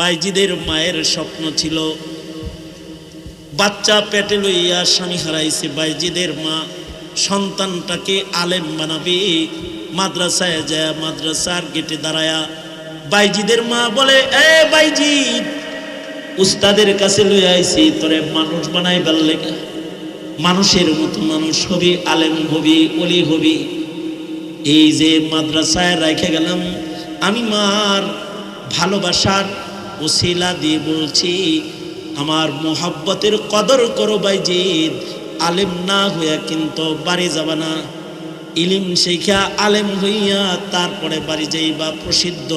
বাইজিদের মায়ের স্বপ্ন ছিল বাচ্চা পেটে লইয়া স্বামী হারাইছে বাইজিদের মা। সন্তানটাকে আলেম বানাবে। মাদ্রাসায় যায়, মাদ্রাসার গেটে দাঁড়ায়া বাইজিদের মা বলে, এ বাইজিদ, উস্তাদের কাছে লইয়া আইছি, তোরে মানুষ বানাই বেললে মানুষের মতো মানুষ হবি, আলেম হবি অলি হবি। এই যে মাদ্রাসায় রেখে গেলাম, আমি মার ভালোবাসার ওসিলা দিয়ে বলছি, আমার মোহাব্বতের কদর করো বাইজিদ, আলেম না হইয়া কিন্তু বাড়ি যাবা না। ইলিম শিখা আলেম হইয়া তারপরে বাড়ি যাইবা প্রসিদ্ধ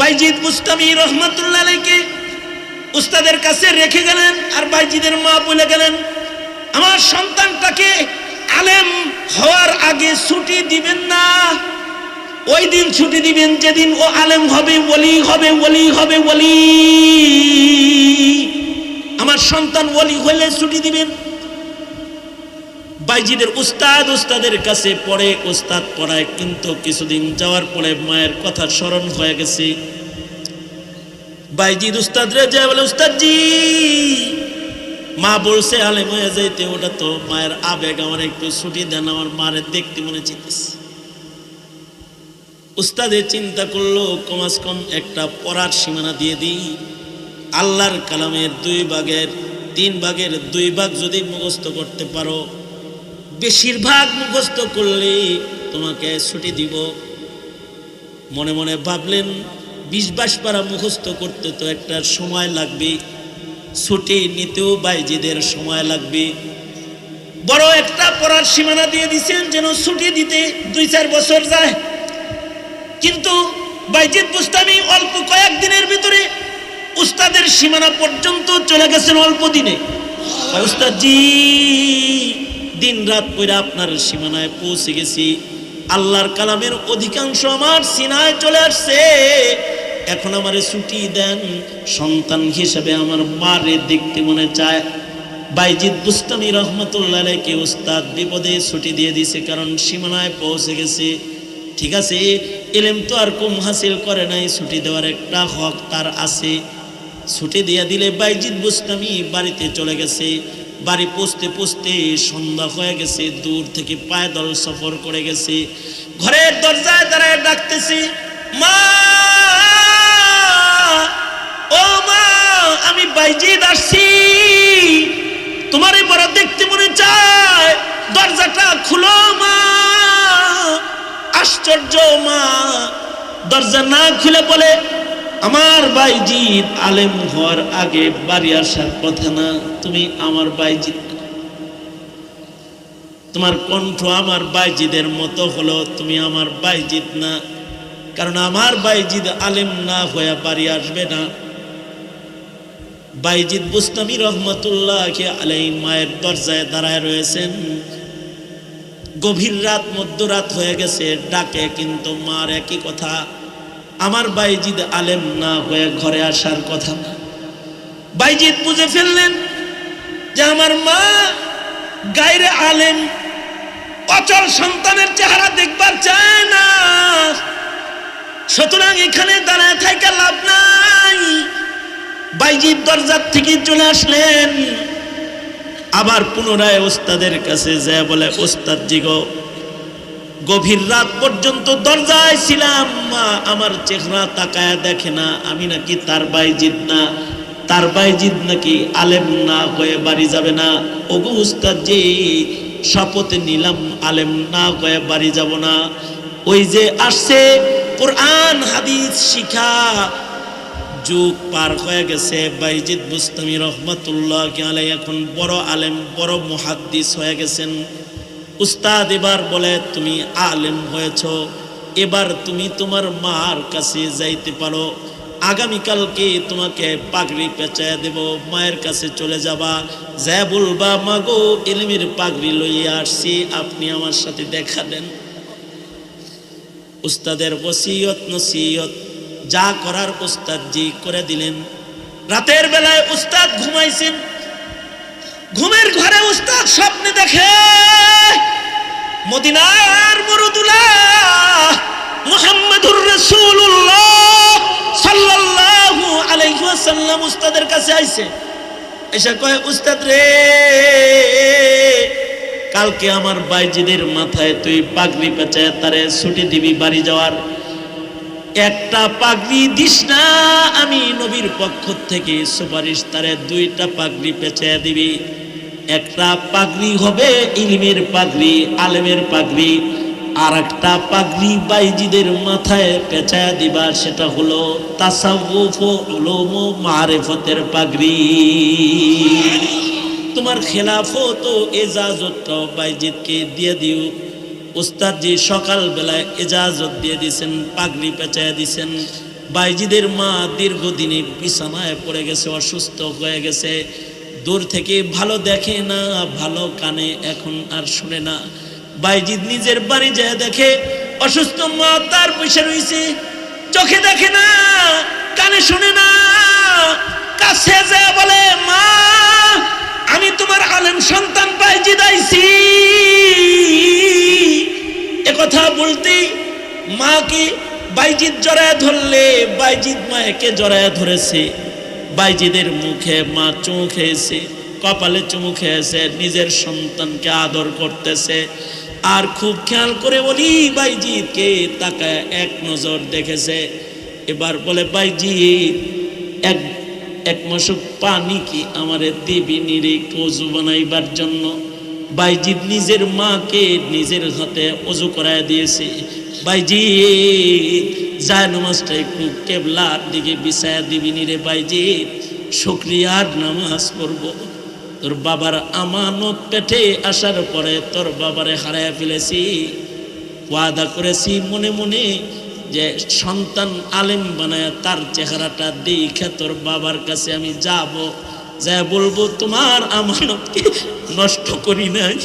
বাইজিদ মুস্তামি রহমতুল্লাহ আলাইকে উস্তাদের কাছে রেখে গেলেন আর বাইজিদের মা বলে গেলেন, আমার সন্তানটাকে আলেম হওয়ার আগে ছুটি দিবেন না। ওই দিন ছুটি দিবেন, যেদিন ও আলেম হবে, ওলি হবে ওলি হবে, ওলি। আমার সন্তান ওলি হলে ছুটি দিবেন। বাইজিদের উস্তাদ উস্তাদের কাছে পড়ে, উস্তাদ পড়ায়, কিন্তু কিছুদিন যাওয়ার পরে মায়ের কথা স্মরণ হয়ে গেছে। বাইজিদ উস্তাদ রে যায় বলে উস্তাদ জি মা বলছে আলেম হয়ে যাইতে, ওটা তো মায়ের আবেগ, আমার একটু ছুটি দেন, আমার মারে দেখতে মনে চিন্তিস উস্তাদে চিন্তা করল, কমাস কম একটা পড়ার সীমানা দিয়ে দিই। আল্লাহর কালামের দুই ভাগের, তিন ভাগের দুই ভাগ যদি মুখস্থ করতে পারো, বেশিরভাগ মুখস্থ করলে তোমাকে ছুটি দিব। মনে মনে ভাবলেন, বিশ বাইশ পারা মুখস্থ করতে তো একটা সময় লাগবে ছুটি নিতেও বাইজিদের সময় লাগবে। বড় একটা পড়ার সীমানা দিয়ে দিছেন যেন ছুটি দিতে দুই চার বছর যায়। কিন্তু বাইজিদ বুস্তামি অল্প কয়েকদিনের ভিতরে উস্তাদের সীমানা পর্যন্ত চলে গেছেন অল্প দিনে। উস্তাদ জি দিন রাত করে আপনার সীমানায় পৌঁছে গেছি। আল্লাহর কালামের অধিকাংশ আমার সিনায় চলে আসছে। এখন আমারে ছুটি দেন। সন্তান হিসেবে আমার মারে দেখতে মনে চায়। বাইজিদ বুস্তামি রহমতুল্লাহ কে উস্তাদ বিপদে ছুটি দিয়ে দিছে কারণ সীমানায় পৌঁছে গেছে। ঠিক আছে এলেম তো আর কম হাসিল করে নাই, ছুটি দেওয়ার একটা হক তার আছে। ছুটি দিয়ে দিলে বাইজিদ বুস্তামি বাড়িতে চলে গেছে। বাড়ি পৌঁছতে পৌঁছতে সন্ধ্যা হয়ে গেছে, দূর থেকে পায়দল সফর করে গেছে। ঘরের দরজায় দাঁড়ায় ডাকতেছি, মা! ও মা, আমি বাইজিৎ আসছি। তোমারই বড় দেখতে মনে চায়, দরজাটা খুলো মা। আশ্চর্য মা। দরজা না খুলে বলে, আমার বাইজিদ আলেম হওয়ার আগে বাড়ি আসার কথা না, তুমি আমার বাইজিদ তোমার কণ্ঠ আমার বাইজিদের মতো হলো, তুমি আমার বাইজিদ না। কারণ আমার বাইজিদ আলেম না হয়ে বাড়ি আসবে না। বাইজিদ বুস্তামি রহমতুল্লাহ আলাই মায়ের দরজায় দাঁড়ায় রয়েছেন। গভীর রাত, মধ্যরাত হয়ে গেছে, ডাকে, কিন্তু মার একই কথা। আমার বাইজিদ আলেম না হয়ে ঘরে আসার কথা না। বাইজিদ বুঝে ফেললেন যে আমার মা গাইরে আলেম, অচল সন্তানের চেহারা দেখবার চায় না। সুতরাং এখানে দাঁড়ায় থাকা লাভ নাই। বাইজিদ দরজার থেকে চলে আসলেন। আবার পুনরায় ওস্তাদের কাছে যায়, বলে, ওস্তাদ জিগো গভীর রাত পর্যন্ত দরজায় ছিলাম, মা, আমার চেহারা তাকায় দেখে না, আমি নাকি তার বাইজিদ না, তার বাইজিদ নাকি আলেম না হয়ে বাড়ি যাবে না। ওগো উস্তাদ জি, শপথ নিলাম, আলেম না হয়ে বাড়ি যাব না। ওই যে আসছে, কোরআন, হাদিস শিখা যুগ পার হয়ে গেছে। বাইজিদ বুস্তামি রহমতুল্লাহ আলাই এখন বড় আলেম, বড় মুহাদ্দিস হয়ে গেছেন। উস্তাদ এবার বলে, তুমি আলেম হয়েছ। এবার তুমি তোমার মার কাছে যাইতে পারো। আগামীকালকে তোমাকে পাগড়ি পেঁচায় দেব, মায়ের কাছে চলে যাবা। যা বলবা, মাগো, এলিমের পাগড়ি লইয়া আসছি, আপনি আমার সাথে দেখা দেন। উস্তাদের ওসিয়ত, নসিয়ত যা করার উস্তাদ জি করে দিলেন। রাতের বেলায় উস্তাদ ঘুমাইছেন। ঘুমের ঘরে উস্তাদ স্বপ্নে দেখে, মদিনার মরুদুলা, মুহাম্মদুর রাসূলুল্লাহ সাল্লাল্লাহু সাল্লাম উস্তাদের কাছে আইছে। এসে কয়, উস্তাদ রে, কালকে আমার বাইজিদের মাথায় তুই পাগড়ি পেঁচায় তারে ছুটি দিবি বাড়ি যাওয়ার। একটা পাগড়ি দিস না, আমি নবীর পক্ষ থেকে সুপারিশ তারে দুইটা পাগড়ি পেঁচায় দিবি। একটা পাগড়ি হবে ইলমের পাগড়ি, আলেমের পাগড়ি, আর একটা পাগড়ি বাইজিদের মাথায় পেঁচায় দিবা, সেটা হলো মারেফতের পাগড়ি। তোমার খেলাফত এজাজতটাও বাইজিদকে দিয়ে দিও। উস্তাদজি সকাল বেলায় এজাজত দিয়ে দিছেন, পাগড়ি পেঁচায় দিছেন। বাইজিদের মা দীর্ঘদিনে বিছানায় পড়ে গেছে, অসুস্থ হয়ে গেছে। দূর থেকে ভালো দেখে না, ভালো কানে এখন আর শুনে না। বাইজিদ নিজের বাড়ি যায় দেখে, অসুস্থ মা তার পয়সা রয়েছে। চোখে দেখে না, কানে শুনে না। কাছে যায় বলে, মা, আমি তোমার আলেম সন্তান বাইজিদ আইছি। একথা বলতে মাকে বাইজিৎ জড়ায় ধরলে বাইজিৎ মাকে জড়ায় ধরেছে। বাইজিদের মুখে মা চুমু খেয়েছে, কপালে চুমু খেয়েছে, নিজের সন্তানকে আদর করতেছে। আর খুব খেয়াল করে বলি বাইজিৎকে তাকায় এক নজর দেখেছে। এবার বলে বাইজিৎ এক এক মশক পানি কি আমারে দিবি নিরে কজু বানাইবার জন্য? বাইজিৎ নিজের মাকে নিজের হাতে অজু করায় দিয়েছে। বাইজিৎ যায় নামাজটা একটু কেবলার দিকে বিছায়া দিবি নিরে বাইজিৎ শুক্রিয়ার নামাজ পড়ব। তোর বাবার আমানত পেটে আসার পরে তোর বাবারে হারায় ফেলেছি। ওয়াদা করেছি মনে মনে যে সন্তান আলেম বানায় তার চেহারাটা দেখে তোর বাবার কাছে আমি যাব। যা বলব তোমার আমানতকে নষ্ট করি নাই।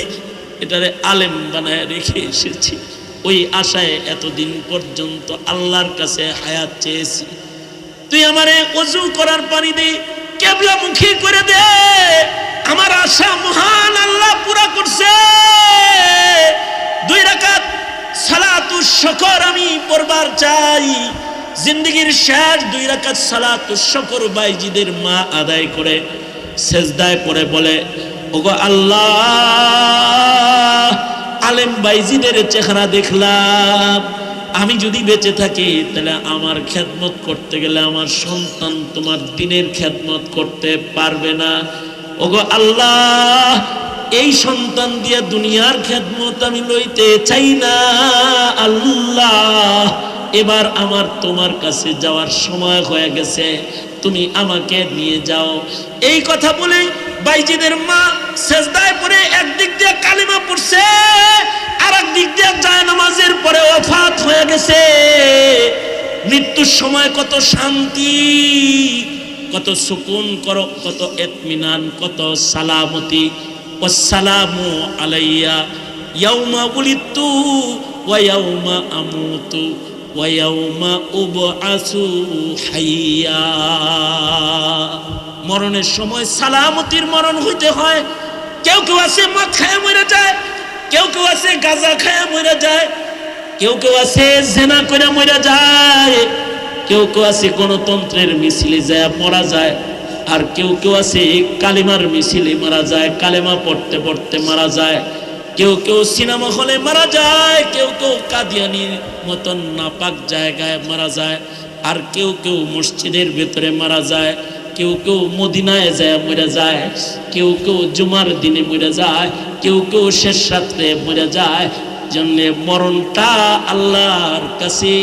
এটারে আলেম বানায় রেখে এসেছি। ওই আশায় এতদিন পর্যন্ত আল্লাহর কাছে হায়াত চেয়েছি। তুই আমারে অজু করার পানি দে, কেবলা মুখী করে দে। আমার আশা মহান আল্লাহ পুরা করছে। দুই রাকাত সালাতু শকর আমি পড়বার চাই। জিন্দগির শেষ দুই রাকাত সালাতু শকর বাইজিদের মা আদায় করে সেজদায় পড়ে বলে, ওগো আল্লাহ, আলেম বাইজিদের চেহারা দেখলাম। আমি যদি বেঁচে থাকি, তাহলে আমার খেদমত করতে গেলে আমার সন্তান তোমার দিনের খেদমত করতে পারবে না। ওগো আল্লাহ, এই সন্তান দিয়ে দুনিয়ার খেদমত আমি লইতে চাই না। আল্লাহ এবার আমার তোমার কাছে যাওয়ার সময় হয়ে গেছে। তুমি আমাকে নিয়ে যাও। এই কথা বলে বাইজিদের মা সেজদায় পরে একদিক দিয়ে কালিমা পড়ছে আর একদিক দিয়ে যায় নামাজের পরে ওফাত হয়ে গেছে। মৃত্যুর সময় কত শান্তি, কত সুকুন করো, কত এতমিনান, কত সালামতি। ওয়াসসালামু আলাইয়া, ইয়াউমা উলিতু ওয়া ইয়াউমা আমুতু। মরণের সময় সালামতির মরণ হইতে হয়। কেউ কেউ আছে মদ খায় মরে যায়, কেউ কেউ আছে গাঁজা খায় মরে যায়, কেউ কেউ আছে জেনা করে মরে যায়, কেউ কেউ আছে গণতন্ত্রের মিছিলে যায়, মরা যায়, আর কেউ কেউ আছে কালিমার মিছিলে মারা যায়, কালেমা পড়তে পড়তে মারা যায়। কেউ কেউ সিনেমা হলে মারা যায়, কেউ কেউ কাদিয়ানির মতন নাপাক জায়গায় মারা যায়, আর কেউ কেউ মসজিদের ভেতরে মারা যায়, কেউ কেউ মদিনায় যায়, মরে যায়, কেউ কেউ জুমার দিনে মরে যায়, কেউ কেউ শেষ রাত্রে মরে যায়। জন্যে মরণটা আল্লাহর কাছে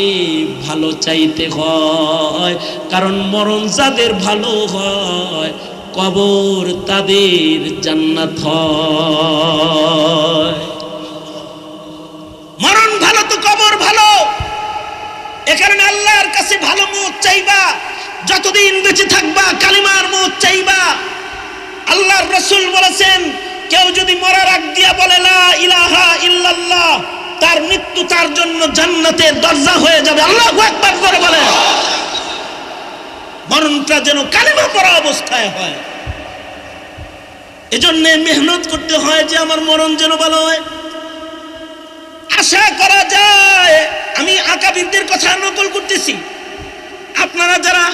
ভালো চাইতে হয়, কারণ মরণ যাদের ভালো হয় কবর তাদের জান্নাত মরণ ভালো তো কবর ভালো। এ কারণে আল্লাহর কাছে ভালো মত চাইবা, যতদিন বেঁচে থাকবা কালিমার মত চাইবা। আল্লাহর রসুল বলেছেন, কেউ যদি মরার আগ দিয়া বলে, লা ইলাহা ইল্লাল্লাহ তার মৃত্যু তার জন্য জান্নাতের দরজা হয়ে যাবে। আল্লাহ একবার করে বলে মরণটা যেন কালিমা পড়া অবস্থায় হয়। এজন্য মেহনত করতে হয় যে আমার মরণ যেন ভালো হয়। আশা করা যায়, আমি আকাবিরদের কথা নকল করতেছি। আপনারা যারা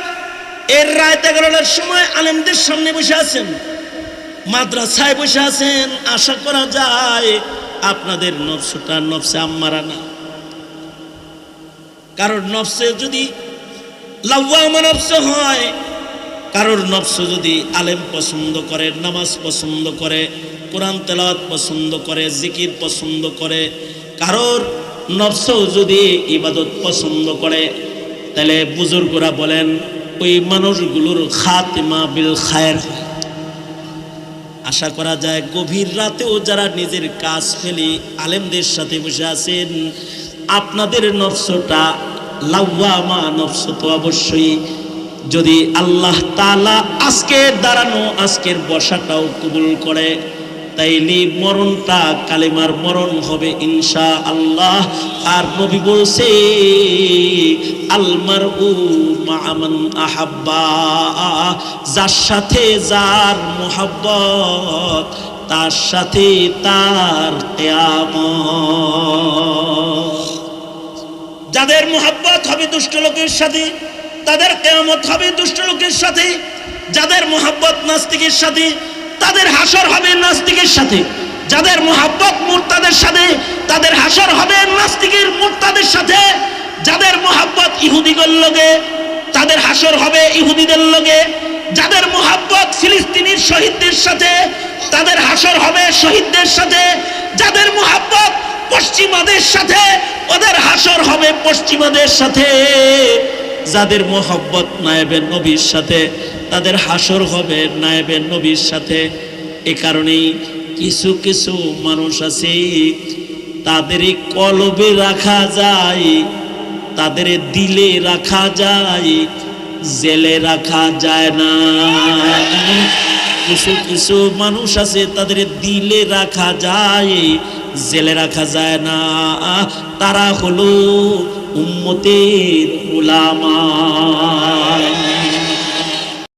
এর রাত এগারোটার সময় আলেমদের সামনে বসে আছেন, মাদ্রাসায় বসে আছেন, আশা করা যায় আপনাদের নফসটা নফসে আম্মারা না কারোর নফসে যদি লাউয়ামা নফস হয়। কারোর নফস যদি আলেম পছন্দ করে, নামাজ পছন্দ করে, কোরআন তেলাওয়াত পছন্দ করে, জিকির পছন্দ করে, কারোর নফস যদি ইবাদত পছন্দ করে, তাহলে বুজুর্গরা বলেন, ওই মানুষগুলোর খাতিমা বিল খায়ের। আশা করা যায় গভীর রাতেও যারা নিজের কাজ ফেলে, আলেমদের সাথে বসে আছেন, আপনাদের নফসটা লাউয়ামা নফস তো অবশ্যই। যদি আল্লাহ তালা আজকের দাঁড়ানো, আজকের বসাটাও কবুল করে, তাইলে মরণটা কালেমার মরণ হবে ইনশা আল্লাহ আর নবী বলছে আলমার উ মামান আহাব্বা, যার সাথে যার মোহাব্বত, তার সাথে তার কেয়ামত। যাদের মোহাব্বত হবে দুষ্ট লোকের সাথে, তাদের কেয়ামত হবে দুষ্ট লোকের সাথে, যাদের মোহাব্বত নাস্তিকের সাথে, তাদের হাসর হবে নাস্তিকের সাথে। যাদের মোহাব্বত মুরতাদের সাথে, তাদের হাসর হবে নাস্তিকের মুরতাদের সাথে। যাদের মোহাব্বত ইহুদিগর লগে, তাদের হাসর হবে ইহুদিদের লগে। যাদের মোহাব্বত ফিলিস্তিনির শহীদদের সাথে, তাদের হাসর হবে শহীদদের সাথে। যাদের মোহাব্বত পশ্চিমাদের সাথে, ওদের হাসর হবে পশ্চিমাদের সাথে। যাদের মোহব্বত নায়েবের নবীর সাথে, তাদের হাসর হবে নায়েবের নবীর সাথে। এ কারণেই কিছু কিছু মানুষ আছে তাদের কলবে রাখা যায়, তাদের দিলে রাখা যায়, জেলে রাখা যায় না। কিছু কিছু মানুষ আছে, তাদের দিলে রাখা যায় জেলে রাখা যায় না। তারা হলো উম্মতের উলামা